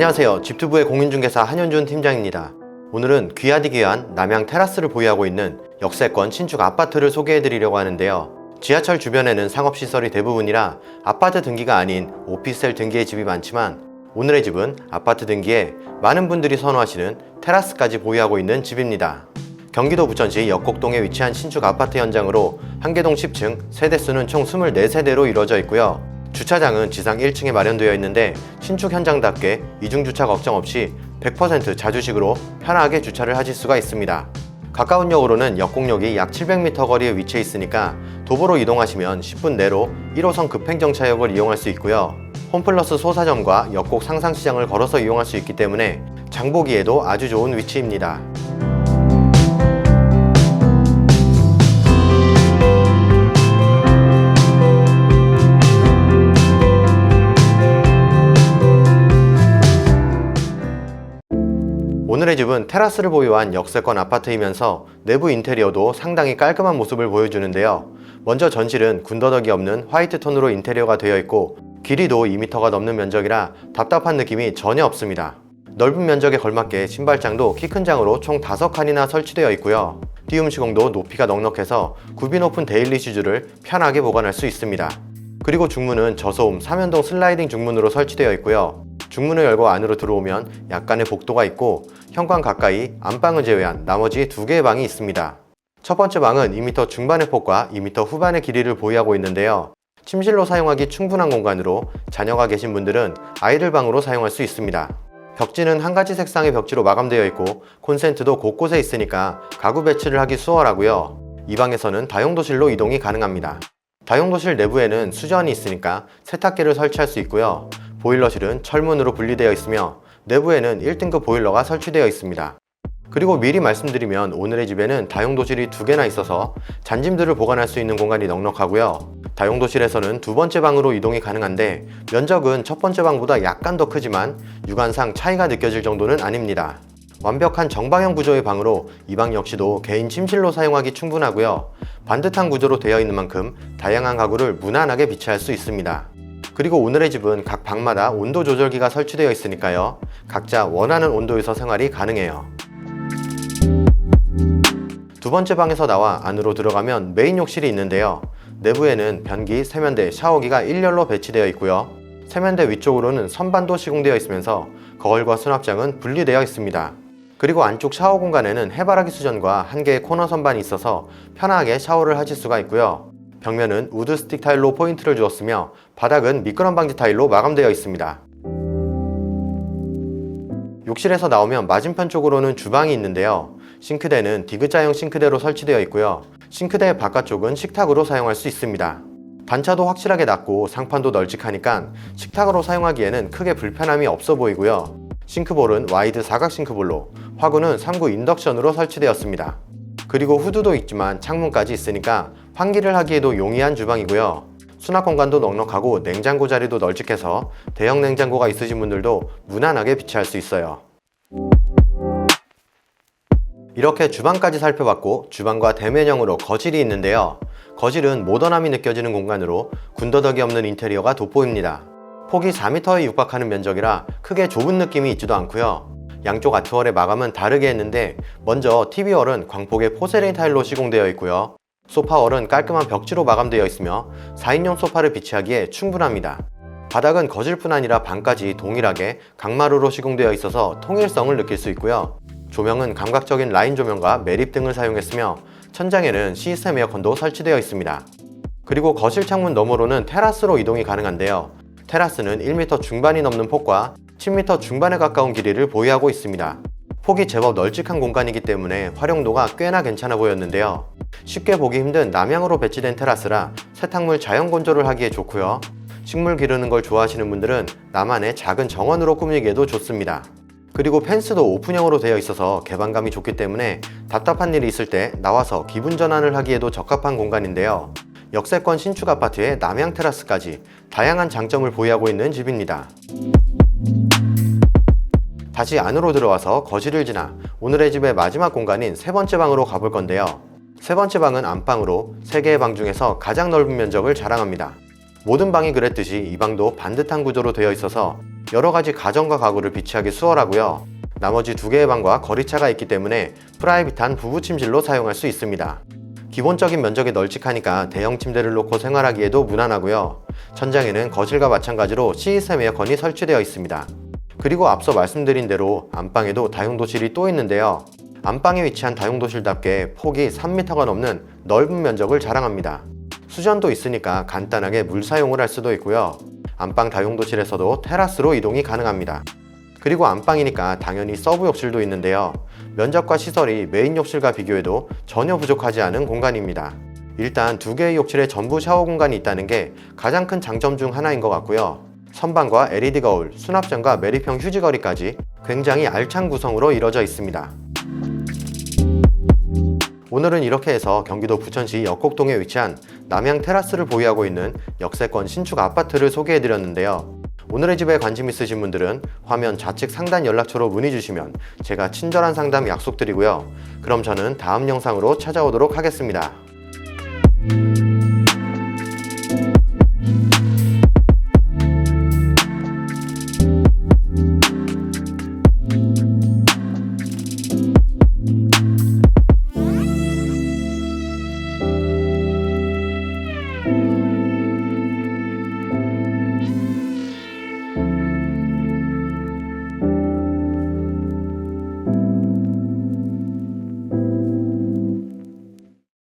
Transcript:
안녕하세요. 집투부의 공인중개사 한현준 팀장입니다. 오늘은 귀하디 귀한 남양 테라스를 보유하고 있는 역세권 신축 아파트를 소개해 드리려고 하는데요. 지하철 주변에는 상업시설이 대부분이라 아파트 등기가 아닌 오피스텔 등기의 집이 많지만 오늘의 집은 아파트 등기에 많은 분들이 선호하시는 테라스까지 보유하고 있는 집입니다. 경기도 부천시 역곡동에 위치한 신축 아파트 현장으로 한계동 10층 세대수는 총 24세대로 이루어져 있고요. 주차장은 지상 1층에 마련되어 있는데 신축 현장답게 이중 주차 걱정 없이 100% 자주식으로 편하게 주차를 하실 수가 있습니다. 가까운 역으로는 역곡역이 약 700m 거리에 위치해 있으니까 도보로 이동하시면 10분 내로 1호선 급행정차역을 이용할 수 있고요. 홈플러스 소사점과 역곡 상상시장을 걸어서 이용할 수 있기 때문에 장보기에도 아주 좋은 위치입니다. 오늘의 집은 테라스를 보유한 역세권 아파트이면서 내부 인테리어도 상당히 깔끔한 모습을 보여주는데요. 먼저 전실은 군더더기 없는 화이트 톤으로 인테리어가 되어 있고 길이도 2m가 넘는 면적이라 답답한 느낌이 전혀 없습니다. 넓은 면적에 걸맞게 신발장도 키 큰 장으로 총 5칸이나 설치되어 있고요. 띄움 시공도 높이가 넉넉해서 굽이 높은 데일리 슈즈를 편하게 보관할 수 있습니다. 그리고 중문은 저소음 3연동 슬라이딩 중문으로 설치되어 있고요. 중문을 열고 안으로 들어오면 약간의 복도가 있고 현관 가까이 안방을 제외한 나머지 두 개의 방이 있습니다. 첫 번째 방은 2m 중반의 폭과 2m 후반의 길이를 보유하고 있는데요. 침실로 사용하기 충분한 공간으로 자녀가 계신 분들은 아이들 방으로 사용할 수 있습니다. 벽지는 한 가지 색상의 벽지로 마감되어 있고 콘센트도 곳곳에 있으니까 가구 배치를 하기 수월하고요. 이 방에서는 다용도실로 이동이 가능합니다. 다용도실 내부에는 수전이 있으니까 세탁기를 설치할 수 있고요. 보일러실은 철문으로 분리되어 있으며 내부에는 1등급 보일러가 설치되어 있습니다. 그리고 미리 말씀드리면 오늘의 집에는 다용도실이 두 개나 있어서 잔짐들을 보관할 수 있는 공간이 넉넉하고요. 다용도실에서는 두 번째 방으로 이동이 가능한데 면적은 첫 번째 방보다 약간 더 크지만 육안상 차이가 느껴질 정도는 아닙니다. 완벽한 정방형 구조의 방으로 이 방 역시도 개인 침실로 사용하기 충분하고요. 반듯한 구조로 되어 있는 만큼 다양한 가구를 무난하게 비치할 수 있습니다. 그리고 오늘의 집은 각 방마다 온도 조절기가 설치되어 있으니까요. 각자 원하는 온도에서 생활이 가능해요. 두 번째 방에서 나와 안으로 들어가면 메인 욕실이 있는데요. 내부에는 변기, 세면대, 샤워기가 일렬로 배치되어 있고요. 세면대 위쪽으로는 선반도 시공되어 있으면서 거울과 수납장은 분리되어 있습니다. 그리고 안쪽 샤워 공간에는 해바라기 수전과 한 개의 코너 선반이 있어서 편하게 샤워를 하실 수가 있고요. 벽면은 우드 스틱 타일로 포인트를 주었으며 바닥은 미끄럼 방지 타일로 마감되어 있습니다. 욕실에서 나오면 맞은편 쪽으로는 주방이 있는데요. 싱크대는 디귿자형 싱크대로 설치되어 있고요. 싱크대 바깥쪽은 식탁으로 사용할 수 있습니다. 단차도 확실하게 낮고 상판도 널찍하니까 식탁으로 사용하기에는 크게 불편함이 없어 보이고요. 싱크볼은 와이드 사각 싱크볼로, 화구는 3구 인덕션으로 설치되었습니다. 그리고 후드도 있지만 창문까지 있으니까 환기를 하기에도 용이한 주방이고요. 수납 공간도 넉넉하고 냉장고 자리도 널찍해서 대형 냉장고가 있으신 분들도 무난하게 비치할 수 있어요. 이렇게 주방까지 살펴봤고 주방과 대면형으로 거실이 있는데요. 거실은 모던함이 느껴지는 공간으로 군더더기 없는 인테리어가 돋보입니다. 폭이 4m에 육박하는 면적이라 크게 좁은 느낌이 있지도 않고요. 양쪽 아트월의 마감은 다르게 했는데 먼저 TV월은 광폭의 포세린 타일로 시공되어 있고요. 소파월은 깔끔한 벽지로 마감되어 있으며 4인용 소파를 비치하기에 충분합니다. 바닥은 거실뿐 아니라 방까지 동일하게 강마루로 시공되어 있어서 통일성을 느낄 수 있고요. 조명은 감각적인 라인 조명과 매립 등을 사용했으며 천장에는 시스템 에어컨도 설치되어 있습니다. 그리고 거실 창문 너머로는 테라스로 이동이 가능한데요. 테라스는 1m 중반이 넘는 폭과 10m 중반에 가까운 길이를 보유하고 있습니다. 폭이 제법 널찍한 공간이기 때문에 활용도가 꽤나 괜찮아 보였는데요. 쉽게 보기 힘든 남향으로 배치된 테라스라 세탁물 자연 건조를 하기에 좋고요. 식물 기르는 걸 좋아하시는 분들은 나만의 작은 정원으로 꾸미기에도 좋습니다. 그리고 펜스도 오픈형으로 되어 있어서 개방감이 좋기 때문에 답답한 일이 있을 때 나와서 기분 전환을 하기에도 적합한 공간인데요. 역세권 신축 아파트의 남향 테라스까지 다양한 장점을 보유하고 있는 집입니다. 다시 안으로 들어와서 거실을 지나 오늘의 집의 마지막 공간인 세 번째 방으로 가볼 건데요. 세 번째 방은 안방으로 세 개의 방 중에서 가장 넓은 면적을 자랑합니다. 모든 방이 그랬듯이 이 방도 반듯한 구조로 되어 있어서 여러 가지 가정과 가구를 비치하기 수월하고요. 나머지 두 개의 방과 거리차가 있기 때문에 프라이빗한 부부 침실로 사용할 수 있습니다. 기본적인 면적이 널찍하니까 대형 침대를 놓고 생활하기에도 무난하고요. 천장에는 거실과 마찬가지로 CSM 에어컨이 설치되어 있습니다. 그리고 앞서 말씀드린 대로 안방에도 다용도실이 또 있는데요. 안방에 위치한 다용도실답게 폭이 3m가 넘는 넓은 면적을 자랑합니다. 수전도 있으니까 간단하게 물 사용을 할 수도 있고요. 안방 다용도실에서도 테라스로 이동이 가능합니다. 그리고 안방이니까 당연히 서브 욕실도 있는데요. 면적과 시설이 메인 욕실과 비교해도 전혀 부족하지 않은 공간입니다. 일단 두 개의 욕실에 전부 샤워 공간이 있다는 게 가장 큰 장점 중 하나인 것 같고요. 선반과 LED 거울, 수납장과 매립형 휴지거리까지 굉장히 알찬 구성으로 이루어져 있습니다. 오늘은 이렇게 해서 경기도 부천시 역곡동에 위치한 남양 테라스를 보유하고 있는 역세권 신축 아파트를 소개해 드렸는데요. 오늘의 집에 관심 있으신 분들은 화면 좌측 상단 연락처로 문의 주시면 제가 친절한 상담 약속드리고요. 그럼 저는 다음 영상으로 찾아오도록 하겠습니다.